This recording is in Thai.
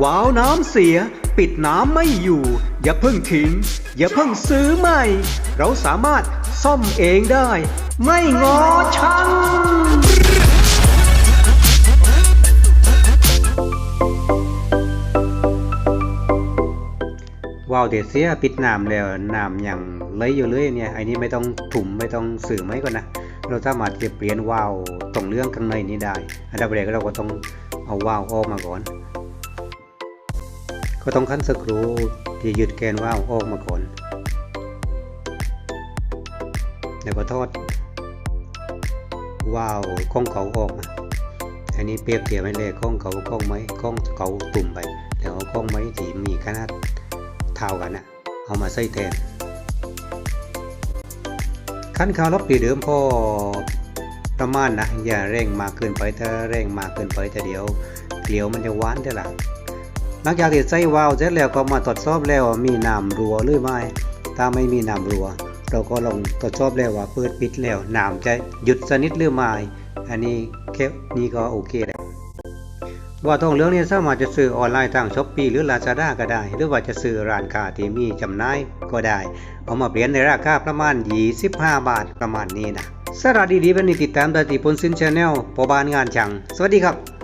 วาวน้ำเสีย ปิดน้ำไม่อยู่ อย่าเพิ่งทิ้ง อย่าเพิ่งซื้อใหม่ เราสามารถซ่อมเองได้ ไม่งอช่างวาวเดดเสียปิดน้ำแล้วน้ำอย่างเลยอยู่เลยเนี่ยไอ้นี่ไม่ต้องถุ่มไม่ต้องสื่อไหมก่อนนะ เราสามารถจะเปลี่ยนวาวตรงเรื่องข้างในนี้ได้ อันดับแรกเราก็ต้องเอาวาวออกมาก่อน ก็ต้องคั้นสกรูที่ยึดแกนว่าวออกมาก่อน แล้วก็ทอดว่าวข้องเขาออกมาอันนี้เปรียบเทียบไว้เลยข้องเขาข้องไม้ข้องเขาตุ่มไป แล้วเอาข้องไม้ที่มีขนาดเท่ากันนะเอามาใส่แทนขั้นข่าวรบปีเดิมพอประมาณนะอย่าเร่งมากเกินไปถ้าเร่งมากเกินไปแต่เดี๋ยวเกลียวมันจะหวานเด้อล่ะ หลังจากที่ใส่วาล์วเสร็จแล้วก็มาตรวจสอบแล้วมีน้ำรั่วหรือไม่ ถ้าไม่มีน้ำรั่ว เราก็ลองตรวจสอบแล้วว่าเปิดปิดแล้วน้ำจะหยุดสนิทหรือไม่ อันนี้แค่นี้ก็โอเคแล้วว่าทองเหลืองนี่สามารถจะซื้อออนไลน์ทางช้อปปีหรือ Lazada ก็ได้ หรือว่าจะซื้อร้านค้าที่มีจำหน่ายก็ได้ เอามาเปลี่ยนในราคาประมาณ 25 บาทประมาณนี้นะสาระดีๆแบบนี้ติดตามได้ที่ปนซินชาแนลปอบานงานช่างสวัสดีครับ